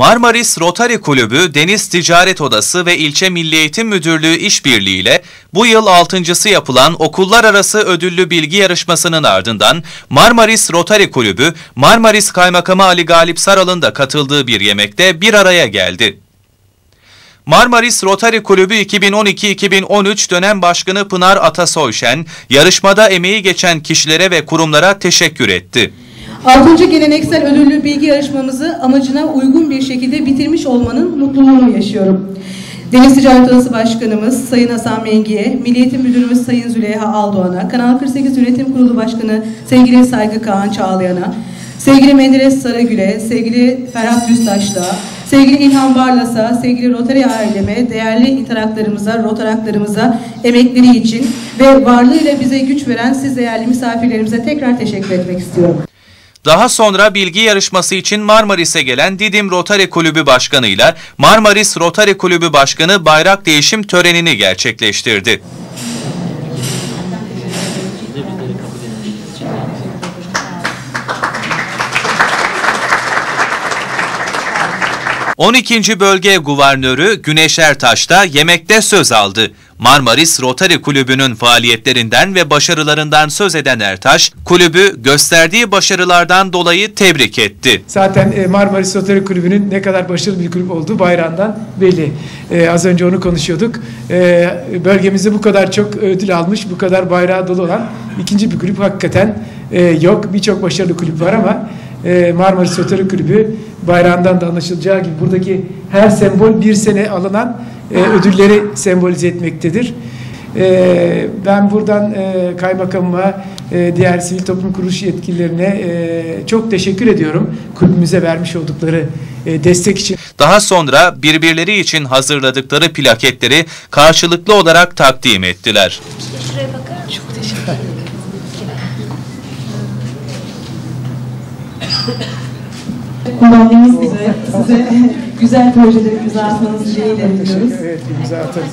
Marmaris Rotary Kulübü, Deniz Ticaret Odası ve İlçe Milli Eğitim Müdürlüğü işbirliğiyle bu yıl altıncısı yapılan okullar arası ödüllü bilgi yarışmasının ardından Marmaris Rotary Kulübü, Marmaris Kaymakamı Ali Galip Saral'ın da katıldığı bir yemekte bir araya geldi. Marmaris Rotary Kulübü 2012-2013 dönem başkanı Pınar Atasoyşen, yarışmada emeği geçen kişilere ve kurumlara teşekkür etti. 6. geleneksel ödüllü bilgi yarışmamızı amacına uygun bir şekilde bitirmiş olmanın mutluluğunu yaşıyorum. Deniz Ticaret Odası Başkanımız Sayın Hasan Mengi'ye, Milli Eğitim Müdürümüz Sayın Züleyha Aldoğan'a, Kanal 48 Yönetim Kurulu Başkanı sevgili Saygı Kaan Çağlayan'a, sevgili Menderes Saragül'e, sevgili Ferhat Düztaş'la, sevgili İlhan Barlas'a, sevgili Rotary aileme, değerli interaklarımıza, rotaraklarımıza emekleri için ve varlığıyla bize güç veren siz değerli misafirlerimize tekrar teşekkür etmek istiyorum. Daha sonra bilgi yarışması için Marmaris'e gelen Didim Rotary Kulübü Başkanı ile Marmaris Rotary Kulübü Başkanı bayrak değişim törenini gerçekleştirdi. ...12. Bölge Guvernörü Güneş Ertaş da yemekte söz aldı. Marmaris Rotary Kulübü'nün faaliyetlerinden ve başarılarından söz eden Ertaş, kulübü gösterdiği başarılardan dolayı tebrik etti. Zaten e, Marmaris Rotary Kulübü'nün ne kadar başarılı bir kulüp olduğu bayrağından belli. E, az önce onu konuşuyorduk. E, bölgemizde bu kadar çok ödül almış, bu kadar bayrağı dolu olan ikinci bir kulüp hakikaten e, yok. Birçok başarılı kulüp var ama e, Marmaris Rotary Kulübü bayrağından da anlaşılacağı gibi buradaki her sembol bir sene alınan e, ödülleri sembolize etmektedir. E, ben buradan e, kaymakamıma, e, diğer sivil toplum kuruluş yetkililerine e, çok teşekkür ediyorum kulübümüze vermiş oldukları e, destek için. Daha sonra birbirleri için hazırladıkları plaketleri karşılıklı olarak takdim ettiler. Şuraya bakar mısın? Çok teşekkür ederim. Kullandığımız size, size güzel projeleri imza atmanızı dileğiyle diliyoruz. Evet, imza atarız.